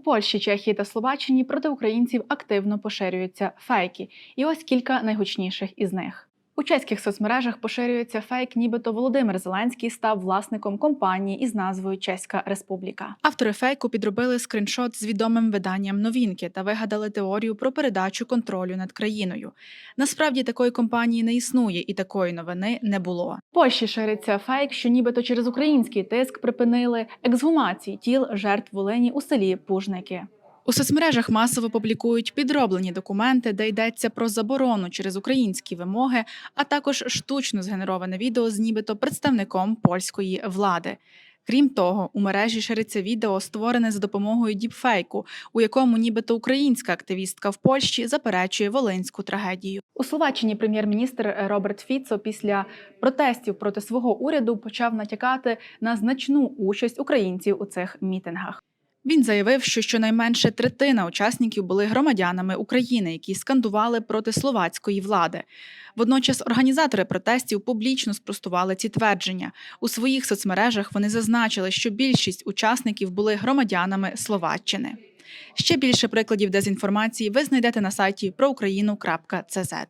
Польщі, Чехії та Словаччині проти українців активно поширюються фейки. І ось кілька найгучніших із них. У чеських соцмережах поширюється фейк, нібито Володимир Зеленський став власником компанії із назвою Чеська Республіка. Автори фейку підробили скріншот з відомим виданням новинки та вигадали теорію про передачу контролю над країною. Насправді такої компанії не існує, і такої новини не було. В Польщі шириться фейк, що нібито через український тиск припинили ексгумації тіл жертв Волині у селі Пужники. У соцмережах масово публікують підроблені документи, де йдеться про заборону через українські вимоги, а також штучно згенероване відео з нібито представником польської влади. Крім того, у мережі шириться відео, створене за допомогою діпфейку, у якому нібито українська активістка в Польщі заперечує волинську трагедію. У Словаччині прем'єр-міністр Роберт Фіцо після протестів проти свого уряду почав натякати на значну участь українців у цих мітингах. Він заявив, що щонайменше третина учасників були громадянами України, які скандували проти словацької влади. Водночас організатори протестів публічно спростували ці твердження. У своїх соцмережах вони зазначили, що більшість учасників були громадянами Словаччини. Ще більше прикладів дезінформації ви знайдете на сайті пroukraїну.cz.